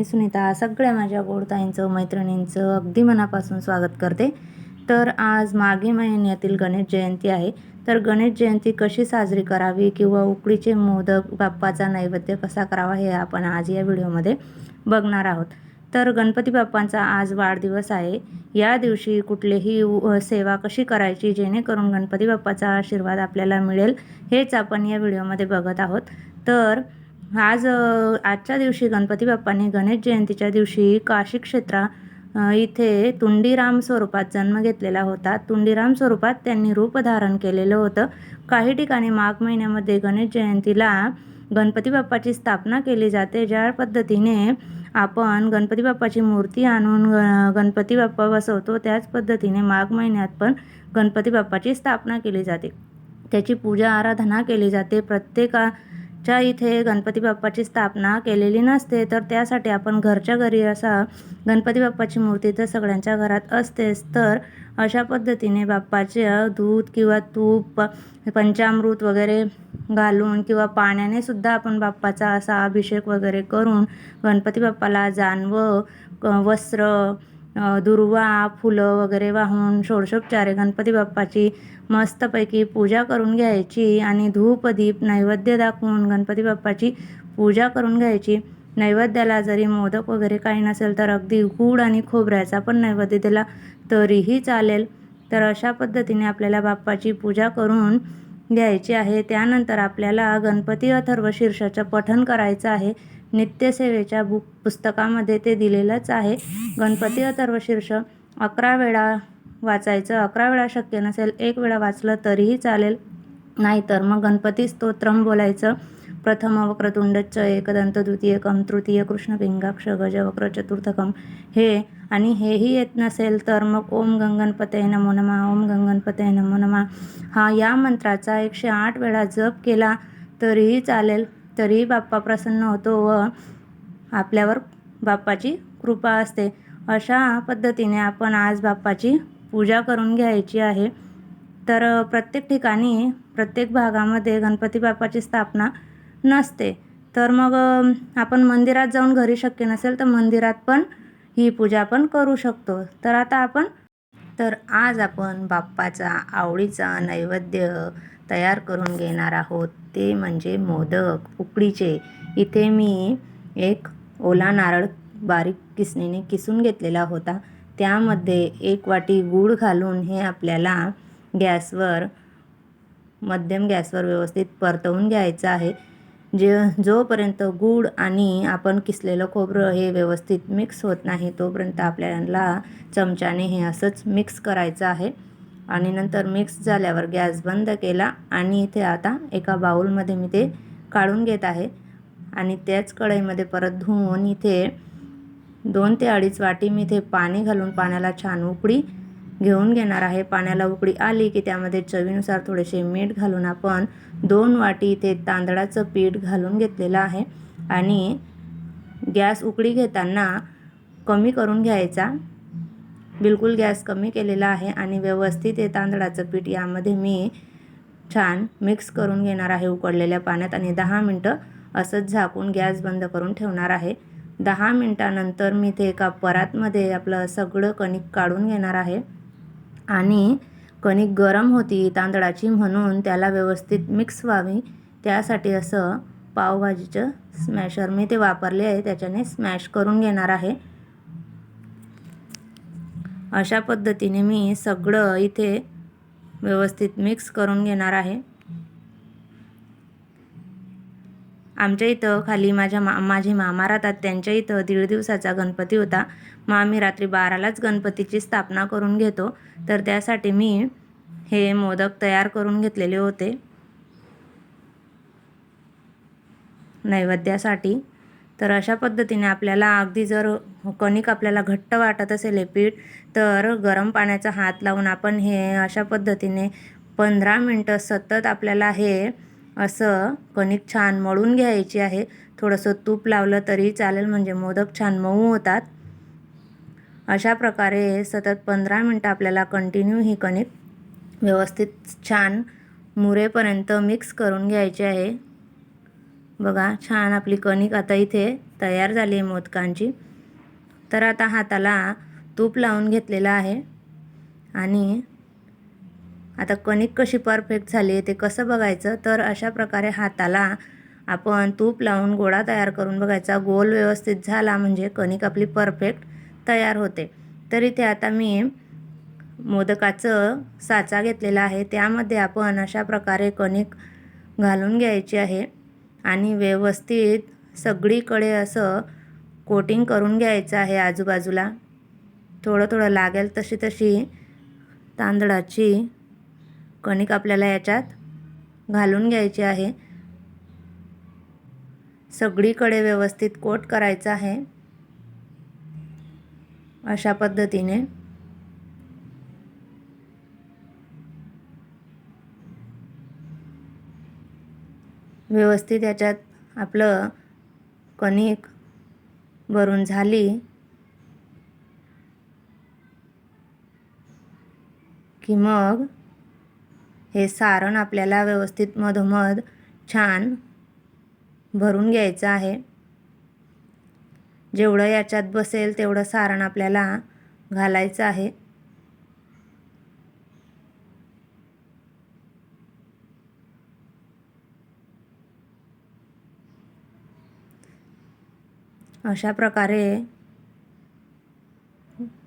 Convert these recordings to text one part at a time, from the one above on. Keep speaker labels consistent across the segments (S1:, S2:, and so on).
S1: मी सुनीता सगळ्या माझ्या गोडताईंचं मैत्रिणींचं अगदी मनापासून स्वागत करते. तर आज मागे महिन्यातील गणेश जयंती आहे. तर गणेश जयंती कशी साजरी करावी किंवा उकडीचे मोदक बाप्पाचा नैवेद्य कसा करावा हे आपण आज या व्हिडिओमध्ये बघणार आहोत. तर गणपती बाप्पांचा आज वाढदिवस आहे. या दिवशी कुठलीही उ- सेवा कशी करायची जेणेकरून गणपती बाप्पाचा आशीर्वाद आपल्याला मिळेल हेच आपण या व्हिडिओमध्ये बघत आहोत. तर आज आजच्या दिवशी गणपती बाप्पांनी गणेश जयंतीच्या दिवशी काशी क्षेत्रा इथे तुंडीराम स्वरूपात जन्म घेतलेला होता. तुंडीराम स्वरूपात त्यांनी रूप धारण केलेलं होतं. काही ठिकाणी माघ महिन्यामध्ये गणेश जयंतीला गणपती बाप्पाची स्थापना केली जाते. ज्या पद्धतीने आपण गणपती बाप्पाची मूर्ती आणून गणपती बाप्पा बसवतो त्याच पद्धतीने माघ महिन्यात पण गणपती बाप्पाची स्थापना केली जाते. त्याची पूजा आराधना केली जाते. प्रत्येका च्या इथे गणपती बाप्पाची स्थापना केलेली नसते तर त्यासाठी आपण घरच्या घरी असा गणपती बाप्पाची मूर्ती तर सगळ्यांच्या घरात असतेच. तर अशा पद्धतीने बाप्पाचे दूध किंवा तूप पंचामृत वगैरे घालून किंवा पाण्याने सुद्धा आपण बाप्पाचा असा अभिषेक वगैरे करून गणपती बाप्पाला जानवं क- वस्त्र दुर्वा फुलं वगैरे वाहून षोडशोपचारे गणपती बाप्पाची मस्तपैकी पूजा करून घ्यायची आणि धूप दीप नैवेद्य दाखवून गणपती बाप्पाची पूजा करून घ्यायची. नैवेद्याला जरी मोदक वगैरे काही नसेल तर अगदी गूळ आणि खोबऱ्याचा पण नैवेद्य दिला तरीही चालेल. तर अशा पद्धतीने आपल्याला बाप्पाची पूजा करून घ्यायची आहे. त्यानंतर आपल्याला गणपती अथर्व शीर्षाचं पठण करायचं आहे. नित्यसेवेच्या बुक पुस्तकामध्ये ते दिलेलंच आहे. गणपती अथर्व शीर्ष अकरा वेळा वाचायचं अकरा वेळा शक्य नसेल एक वेळा वाचलं तरीही चालेल. नाहीतर मग गणपती स्तोत्रम बोलायचं. प्रथम वक्रतुंडच्च एकदंत द्वितीयकम तृतीय कृष्णपिंगाक्ष गजवक्र चतुर्थकम. हे आणि हेही येत नसेल तर मग ओम गंगणपते नमो नमा ओम गंगणपते नमो नमा. हा या मंत्राचा एकशे आठ वेळा जप केला तरीही चालेल. तरी बाप्पा प्रसन्न होतो व आपल्यावर बाप्पाची कृपा असते. अशा पद्धतीने आपण आज बाप्पाची पूजा करून घ्यायची आहे. तर प्रत्येक ठिकाणी प्रत्येक भागामध्ये गणपती बाप्पाची स्थापना नसते. तर मग आपण मंदिरात जाऊन घरी शक्य नसेल तर मंदिरात पण ही पूजा पण करू शकतो. तर आता आपण तर आज आपण बाप्पाचा आवडीचा नैवेद्य तयार करून घेणार आहोत. ते म्हणजे मोदक. उकडीचे. इथे मी एक ओला नारळ बारीक किसणीने किसून घेतलेला होता. त्यामध्ये एक वाटी गूळ घालून हे आपल्याला गॅसवर मध्यम गॅसवर व्यवस्थित परतवून घ्यायचं आहे. जे जोपर्यंत गूळ आणि आपण किसलेलं खोबरं हे व्यवस्थित मिक्स होत नाही तोपर्यंत आपल्याला चमच्याने हे असंच मिक्स करायचं आहे. आणि नंतर मिक्स झाल्यावर गॅस बंद केला आणि इथे आता एका बाऊलमध्ये मी ते काढून घेत आहे. आणि त्याच कढईमध्ये परत धुवून इथे दोन ते अडीच वाटी मी इथे पाणी घालून पाण्याला छान उकळी घेऊन घेणार आहे. पाण्याला उकळी आली की त्यामध्ये चवीनुसार थोडेसे मीठ घालून आपण दोन वाटी इथे तांदळाचं पीठ घालून घेतलेलं आहे. आणि गॅस उकडी घेताना कमी करून घ्यायचा. बिलकुल गॅस कमी केलेला आहे आणि व्यवस्थित हे तांदळाचं पीठ यामध्ये मी छान मिक्स करून घेणार आहे उकडलेल्या पाण्यात आणि दहा मिनटं असंच झाकून गॅस बंद करून ठेवणार आहे. दहा मिनटानंतर मी ते एका परातमध्ये आपलं सगळं कणिक काढून घेणार आहे. आणि कणिक गरम होती तांदळाची म्हणून त्याला व्यवस्थित मिक्स व्हावी. त्यासाठी असं पावभाजीचं स्मॅशर मी ते वापरले आहे त्याच्याने स्मॅश करून घेणार आहे. अशा पद्धतीने मी सगळं इथे व्यवस्थित मिक्स करून घेणार आहे. आमच्या इथं खाली माझ्या मा माझे मामा राहतात त्यांच्या इथं दीड दिवसाचा गणपती होता. मग आम्ही रात्री बारालाच गणपतीची स्थापना करून घेतो. तर त्यासाठी मी हे मोदक तयार करून घेतलेले होते. नैवेद्यासाठी. तर अशा पद्धतीने आपल्याला अगदी जर कणिक आपल्याला घट्ट वाटत असेल हे पीठ तर गरम पाण्याचा हात लावून आपण हे अशा पद्धतीने पंधरा मिनटं सतत आपल्याला हे असं कणिक छान मळून घ्यायची आहे. थोडंसं तूप लावलं तरी चालेल म्हणजे मोदक छान मऊ होतात. अशा प्रकारे सतत पंधरा मिनटं आपल्याला कंटिन्यू ही कणिक व्यवस्थित छान मुरेपर्यंत मिक्स करून घ्यायची आहे. बघा छान आपली कणिक आता इथे तयार झाली आहे मोदकांची. तर आता हाताला तूप लावून घेतलेलं आहे. आणि आता कणिक कशी परफेक्ट झाली आहे ते कसं बघायचं? तर अशा प्रकारे हाताला आपण तूप लावून गोळा तयार करून बघायचा. गोल व्यवस्थित झाला म्हणजे कणिक आपली परफेक्ट तयार होते. तर इथे आता मी मोदकाचं साचा घेतलेला आहे. त्यामध्ये आपण अशा प्रकारे कणिक घालून घ्यायची आहे. आणि व्यवस्थित सगळीकडे असं कोटिंग करून घ्यायचं आहे आजूबाजूला. थोडं थोडं लागेल तशी तशी तांदळाची कणिक आपल्याला याच्यात घालून घ्यायची आहे. सगळीकडे व्यवस्थित कोट करायचं आहे. अशा पद्धतीने व्यवस्थित याच्यात आपलं कणिक भरून झाली. की मग हे सारण आपल्याला व्यवस्थित मधोमध छान भरून घ्यायचं आहे. जेवढं याच्यात बसेल तेवढं सारण आपल्याला घालायचं आहे. अशा प्रकारे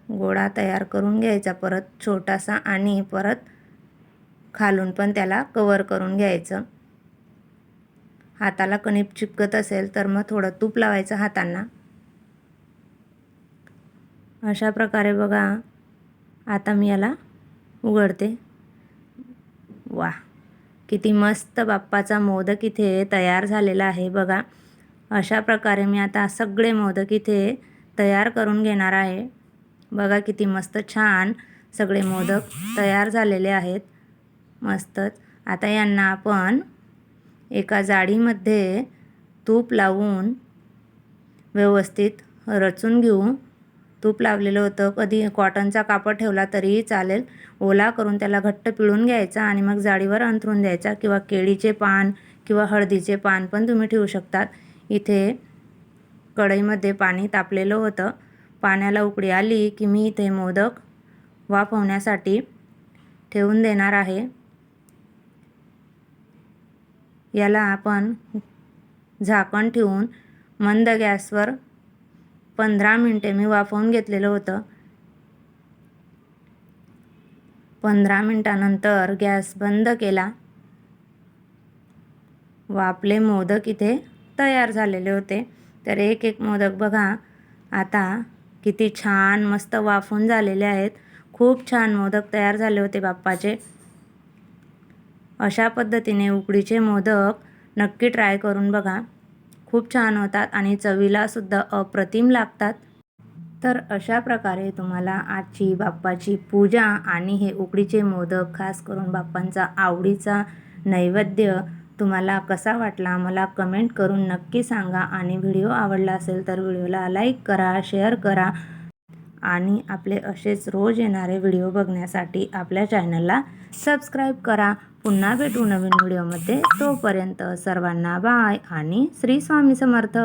S1: गोळा तयार करून घ्यायचा. परत छोटासा आणि परत खालून पण त्याला कवर करून घ्यायचं. हाताला कणिप चिपकत असेल तर मग थोडं तूप लावायचं हातांना. अशा प्रकारे बघा आता मी याला उघडते. वा किती मस्त बाप्पाचा मोदक इथे तयार झालेला आहे बघा. अशा प्रकारे मी आता सगळे मोदक इथे तयार करून घेणार आहे. बघा किती मस्त छान सगळे मोदक तयार झालेले आहेत. मस्तच आता यांना आपण एका जाडीमध्ये तूप लावून व्यवस्थित रचून घेऊ. तूप लावलेलं होतं. कधी कॉटनचा कापड ठेवला तरीही चालेल. ओला करून त्याला घट्ट पिळून घ्यायचा आणि मग जाडीवर अंथरून द्यायचा किंवा केळीचे पान किंवा हळदीचे पान पण तुम्ही ठेवू शकतात. इथे कढईमध्ये पाणी तापलेलं होतं. पाण्याला उकळी आली की मी इथे मोदक वाफवण्यासाठी ठेवून देणार आहे. याला आपण झाकण ठेवून मंद गॅसवर पंधरा मिनटे मी वाफवून घेतलेलं होतं. पंधरा मिनटानंतर गॅस बंद केला. वापले आपले मोदक इथे तयार झालेले होते. तर एक एक मोदक बघा. आता किती छान मस्त वाफून झालेले आहेत. खूप छान मोदक तयार झाले होते बाप्पाचे. अशा पद्धतीने उकडीचे मोदक नक्की ट्राय करून बघा. खूप छान होतात आणि चवीलासुद्धा अप्रतिम लागतात. तर अशा प्रकारे तुम्हाला आजची बाप्पाची पूजा आणि हे उकडीचे मोदक खास करून बाप्पांचा आवडीचा नैवेद्य तुम्हाला कसा वाटला मला कमेंट करून नक्की सांगा. आणि व्हिडिओ आवडला असेल तर व्हिडिओला लाईक करा शेअर करा. आणि आपले असेच रोज येणारे व्हिडिओ बघण्यासाठी आपल्या चॅनलला सबस्क्राईब करा. पुन्हा भेटू नवीन व्हिडिओमध्ये. तोपर्यंत सर्वांना बाय आणि श्री स्वामी समर्थ.